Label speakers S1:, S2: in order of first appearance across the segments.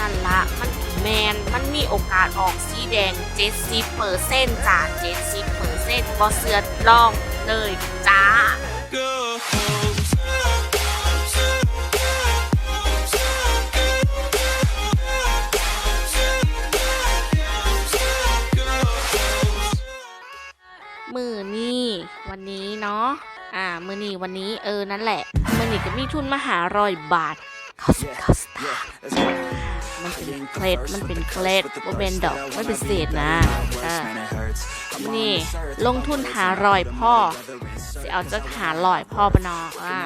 S1: นั่นละมันแมนมันมีโอกาสออกสีแดง 70เปอร์เซ็นต์จ้า70เปอร์เซ็นต์บ่เสือลองเลยจ้ามือนี่วันนี้เนาะอ่ามือนี่วันนี้เออนั่นแหละมือนี่ก็มีทุนมาหารอยบาทเขาสเขาสตาร์ มันเป็นเคล็ดมันเป็นเคล็ดว่าเป็นดอกไม่เป็นเศษนะอ่านี่ลงทุนหารอยพ่อจะเอาจะหารอยพ่อปนออ่า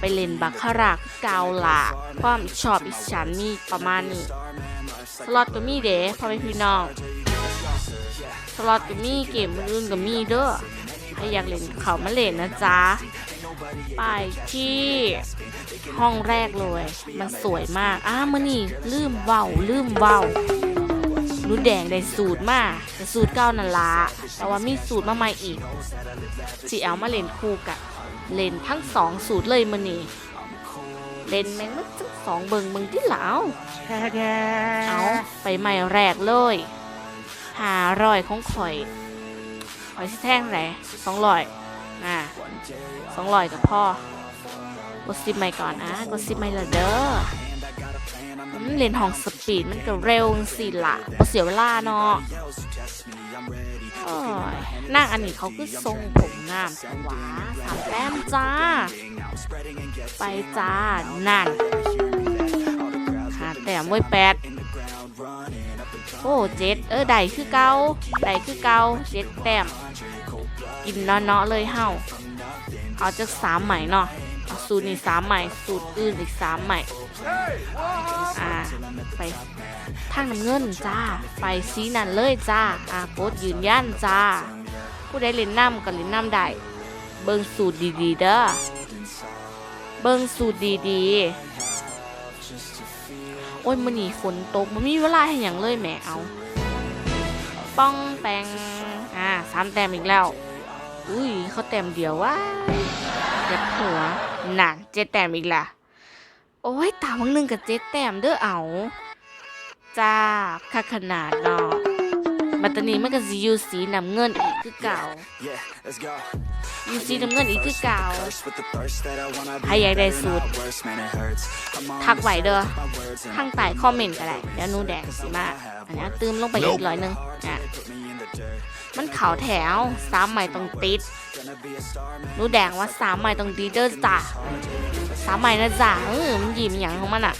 S1: ไปเล่นบัคคาราเกาละความชอบอีฉันมีประมาณนี้สล็อตก็มีเด้พ่อแม่พี่น้องสล็อตก็มีเกมอื่นก็มีเด้อถ้าอยากเล่นเขามาเล่นนะจ๊ะ ไปที่ห้องแรกเลย มันสวยมาก อ้ามานี่ลืมเว้าลืมเว้าหนูแดงได้สูตรมาแต่สูตรเก้านั่นละแต่ว่ามีสูตรมาใหม่อีกสิเอามาเล่นคู่กันเล่นทั้งสองสูตรเลยมานี่เล่นแมงมันทั้งสองเบิงมึงที่เหลาเอาไปใหม่แรกเลยหารอยของข่อยข่อยสิแท่งไหนสองรอย สองรอยกับพ่อกดซิปใหม่ก่อนอะกดซิปใหม่ละเด้ออืมเล่นห้องสปีดมันก็เร็วสิละบ่เสียเวลาเนาะนั่งอันนี้เขาคือทรงผมงามจังหวะสามแต้มจ้า ไปจ้า นั่นหาแต้มไว้แปดโอ้เจ็ดเออได้คือเกาได้คือเกาเจ็ดแต้มกินเนาะเลยเฮา เอาจากสามใหม่เนาะเอาสูตรนี้สามใหม่ สูตรอื่นอีกสามใหม่ อ่า ไปทางน้ำเงินจ้า ไปสีนั่นเลยจ้า อ่ากดยืนยันจ้า ผู้ใดเล่นน้ำก็เล่นน้ำได้ เบิ่งสูตรดีๆเด้อ เบิ่งสูตรดีๆ โอ้ยมันนี่ฝนตกมันมีเวลาให้อย่างเลยแหมเอา ป้องแปงอ่าสามแต้มอีกแล้ว อุ้ยเขาแต้มเดียวว้า เจ็บหัวนั่นเจ็ดแต้มอีกล่ะโอ้ยตามังหนึ่งกับเจ็ดแต้มเด้อเอา จ้าค่าขนาดเนาะ บัตตานีมันก็สิอยูสีน้ำเงินอีกคือเก่าอยูสีน้ำเงินอีกคือเก่า
S2: ใครอยากได้สูตร
S1: ทักไหวเด้อทางใต้คอมเมนต์ก็ได้เดี๋ยวหนูแดงสิมาอันนี้ตืมลงไปอีกร้อยหนึ่งอะมันเข่าแถวสามใหม่ต้องติดหนูแดงว่าสามใหม่ต้องดีเด้อจ้ะสามใหม่นะจ้ะเออมันยิ้มอย่างของมันอะ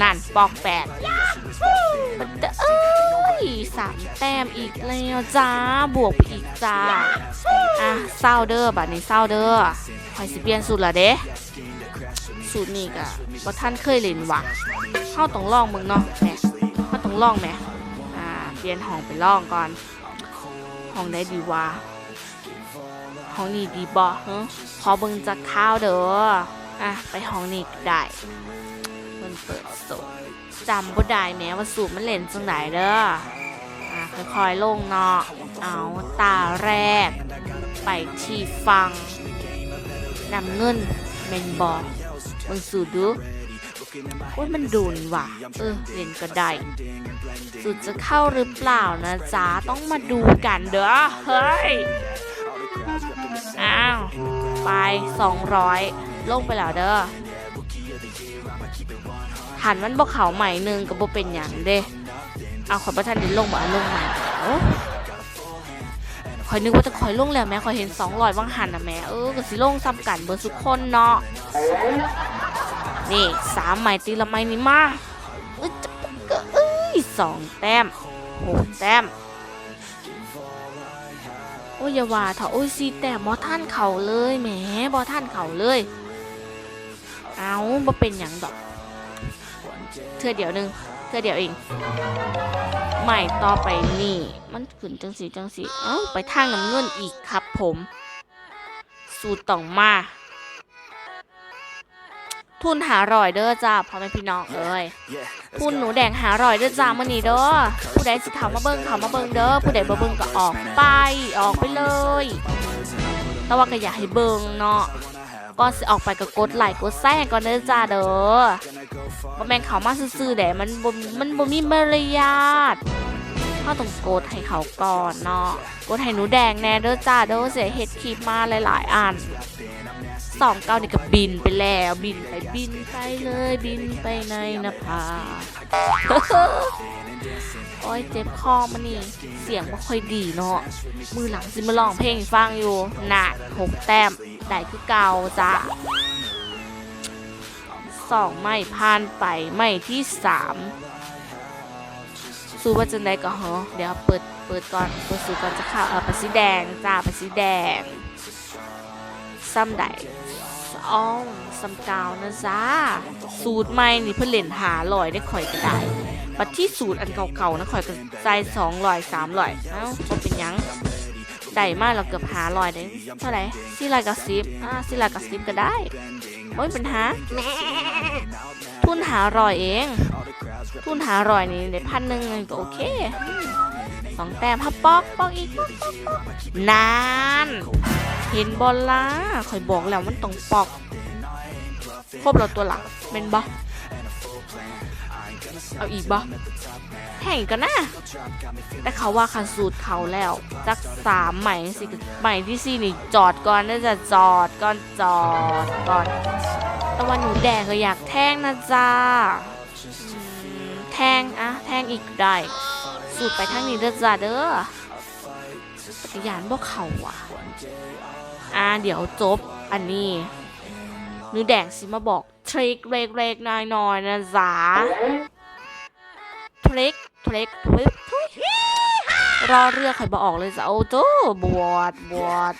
S1: นั่นปอกแปดมันเด้อเอ้ย สามแต้มอีกแล้วจ้า บวกไปอีกจ้า อะเศร้าเด้อบัดนี้เศร้าเด้อคอยสิเปลี่ยนสูตรละเด้สูตรนี้ก็บ่ท่านเคยเล่นวะเฮาต้องลองมึงเนาะแหมเฮาต้องลองแหมอ่า เปลี่ยนห้องไปลองก่อน ห้องได้ดีวะห้องนี้ดีบ่ฮะขอเบิ่งจากข้าวเด้อ อะ ไปห้องนี้ได้ มันเปิดโซจำบ่ได้แม้ว่าสูตรมันเล่นจังไหนเด้ออะค่อยๆลงเนาะเอาตาแรก ไปที่ฟังนำเงินเมนบอลมึงสูดดูโอ้ยมันโดุนว่ะ เออเล่นก็ได้สุดจะเข้าหรือเปล่านะจ๊ะ ต้องมาดูกันเด้อ เฮ้ย อ้าว ไป 200 ลงไปแล้วเด้อ หันมันบอกเขาใหม่หนึ่งกับบ่เป็นอย่างเด้เอาขอประทันดินลงบ่เอาลงม่เอ้าคอยนึกว่าจะคอยลงแล้วแม่คอยเห็นสองรอยว่างหันอะแม่เออก็สิลงซ้ำกันเบอร์สุกคนเนาะนี่สามใหม่ตีละไม้นี่มาเอ้ยจะก็เอ้ยสองแต้มหกแต้มโอ้ยอย่าว่าเถอะโอ้ยสีแต้มบอท่านเข่าเลยแหมบอท่านเข่าเลย เอาบ่เป็นอย่างดอก เธอเดี๋ยวนึง เธอเดี๋ยวเองใหม่ต่อไปนี่ มันขึ้นจังสีจังสีเอ้าไปทางน้ำเงินอีกครับผม สูตรต้องมา ทุนหารอยเด้อจ้าพ่อแม่พี่น้องเอ้ยทุนหนูแดงหารอยเด้อจ้ามื่อนี้เด้อ ผู้ใดสิเขามาเบิ่งเขามาเบิ่งเด้อ ผู้ใดบ่เบิ่งก็ออกไป ออกไปเลย แต่ว่าก็อยากให้เบิ่งเนาะ ก่อนสิออกไปก็กดไลค์กดแชร์ก่อนเด้อจ้าเด้อบ่แม่นเขามาซื่อๆแดมันบ่มันบ่มีมารยาทเขาต้องกดให้เขาก่อนเนาะกดให้หนูแดงแน่เด้อจ้าเด้อเสียเฮ็ดคลิปมาหลายๆอันสองเก้านี่ก็บินไปแล้วบินไปบินไปเลยบินไปในนภาโอ้ยเจ็บคอมันนี่ เสียงไม่ค่อยดีเนาะมือหลังสิมาลองเพลงฟังอยู่หนักหกแต้ม ได้คือเก่าจ้ะสองไม่ผ่านไปไม่ที่สามสู้ว่าจะได้ก็เหรอเดี๋ยวเปิดเปิดก่อนเปิดสูก่อนจะเข้าเออไปสีแดงจ้าไปสีแดงซ้ำใดอ้องซ้ำกาวนะจ้าสูตรใหม่นี่เพื่อเล่นหาลอยได้ข่อยก็ได้บัดที่สูตรอันเก่าๆนะข่อยก็ใจสองลอยสามลอยเอ้าบ่เป็นยัง ได้มากเราเกือบหาลอยได้เท่าไหร่สี่ลอยกับสิบอ่าสี่ลอยกับสิบก็ได้ไม่เป็นปัญหาทุนหาลอยเอง ทุนหาลอยนี่ได้พันหนึ่งก็โอเคสองแต้มฮับปอกปอกอีกปอกปอกปอกนานเห็นบอลล่ะข่อยบอกแล้วมันต้องปอกครบเราตัวหลักเป็นบอ เอาอีกบอแห่งกันนะแต่เขาว่าคันสูตรเขาแล้วจักสามใหม่สิใหม่ที่สี่นี่จอดก่อนน่าจะจอดก่อนจอดก่อนแต่วันหนูแดงก็อยากแท่งนะจ้าแท่งอะแท่งอีกได้ สูตรไปทางนี้เด้อจ้าเด้อปฏิญาณบ่เขาว่ะอ่าเดี๋ยวจบอันนี้หนูแดงสิมาบอกทริคเล็กๆน้อยๆนะจ๊ะ เล็กทเล็กทุเล็กรอเรือใครบอกออกเลยสาวโจ้บวชบวช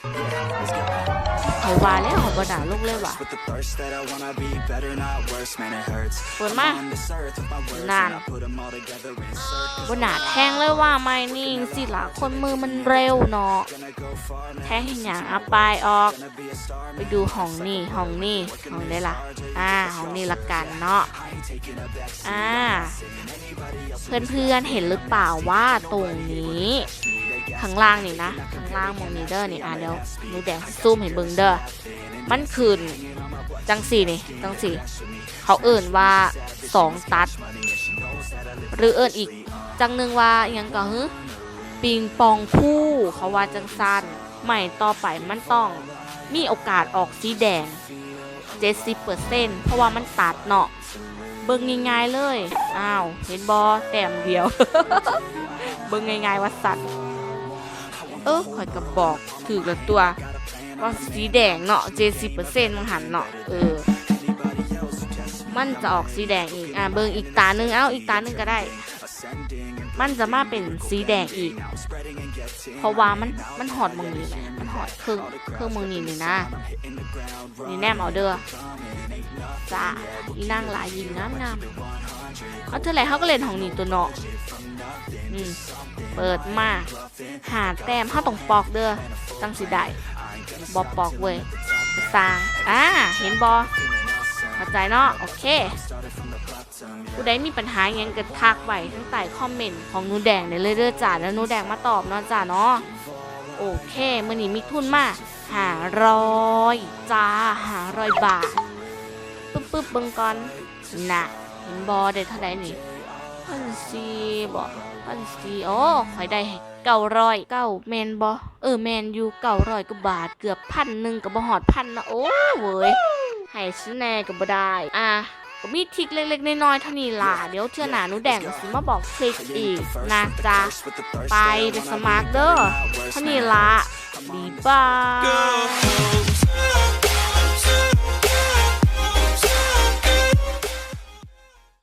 S1: ข่อยว่าแล้วข่อยบ่ด่าลูกเลยว่ะ
S2: With the thirst that I wanna be better, not worse, man, it hurts.
S1: เปิดมา
S2: On this earth with my words,
S1: Nan.
S2: and I put 'em all together in circles.
S1: บนหนาแทงเลยว่าไม่นิ่งสิละคนมือมันเร็วเนาะ
S2: Gonna go far, man,
S1: แทงให้หยังเอาไปออก
S2: gonna be a star,
S1: ไปดูห้องนี่ห้องนี่ห้องได้ละอ่าห้องนี่ละกันเนาะอ่าเพื่อนๆเห็นหรือเปล่าว่าตรงนี้ข้างล่างนี่นะข้างล่างมองนี่เด้อนี่อะเดี๋ยวหนูแดงซูมให้เบิงเด้อมันขึ้นจังสี่นี่จังสี่ เขาเอิ่นว่าสองตัด หรือเอิ่นอีก จังหนึ่งว่าอหยังก็ฮึปิงปองคู่เขาว่าจังซันใหม่ต่อไปมันต้องมีโอกาสออกสีแดง 70%เพราะว่ามันตัดเนาะเบิ่งง่ายๆเลย อ้าว เห็นบอแต้มเดียว เบิ่งง่ายๆว่าสัตว์ ออข่อยก็บอกถือกับตัวว่าสีแดงเนาะเจซิเปอร์เซนต์มันหันเนาะเออ มันจะออกสีแดงอีกอ่าเบิ่งอีกตาหนึ่งเอ้าอีกตาหนึ่งก็ได้ มันจะมาเป็นสีแดงอีก เพราะว่ามันมันหอดมึงนี่แหละมันหอดเครื่องเครื่องมึงนี่นี่นะนี่แนมเอาเด้อจ้าอีนั่งหลายยิงงามงามเอาเท่าไรเขาก็เล่นของนี่ตัวเนาะอืมเปิดมาหาแต้มเขาต้องปอกเด้อตั้งสิได้บอปอกเว้ยสร้างอ่าเห็นบอเข้าใจเนาะโอเค ผู้ใดมีปัญหาอหยังก็ทักไว้ทั้งใต้คอมเมนต์ของหนูแดงได้เลยเด้อจ้าแล้วหนูแดงมาตอบเนาะจ้าเนาะโอเคมื่อนี้มีทุนมาหาร้อยจ้าหาร้อยบาทปึ๊บปึ๊บเบิ่งก่อนน่ะเห็นบอได้เท่าไหร่นี่พันสี่บ่พันสี่โอ้ข่อยได้เก้าร้อยเก้าแมนบอเออแมนอยู่เก้าร้อยกว่าบาทเกือบพันหนึ่งกับบ่หอดพันนะโอ้เว้ยให้ซื้อแน่ก็บ่ได้อะ ก็มีทริกเล็กๆน้อยๆเท่านี้ล่ะเดี๋ยวเทื่อหน้าหนูแดงก็สิมาบอกทริคอีกนะจ๊ะไปไปสมัครเด้อเท่านี้ละบีบาย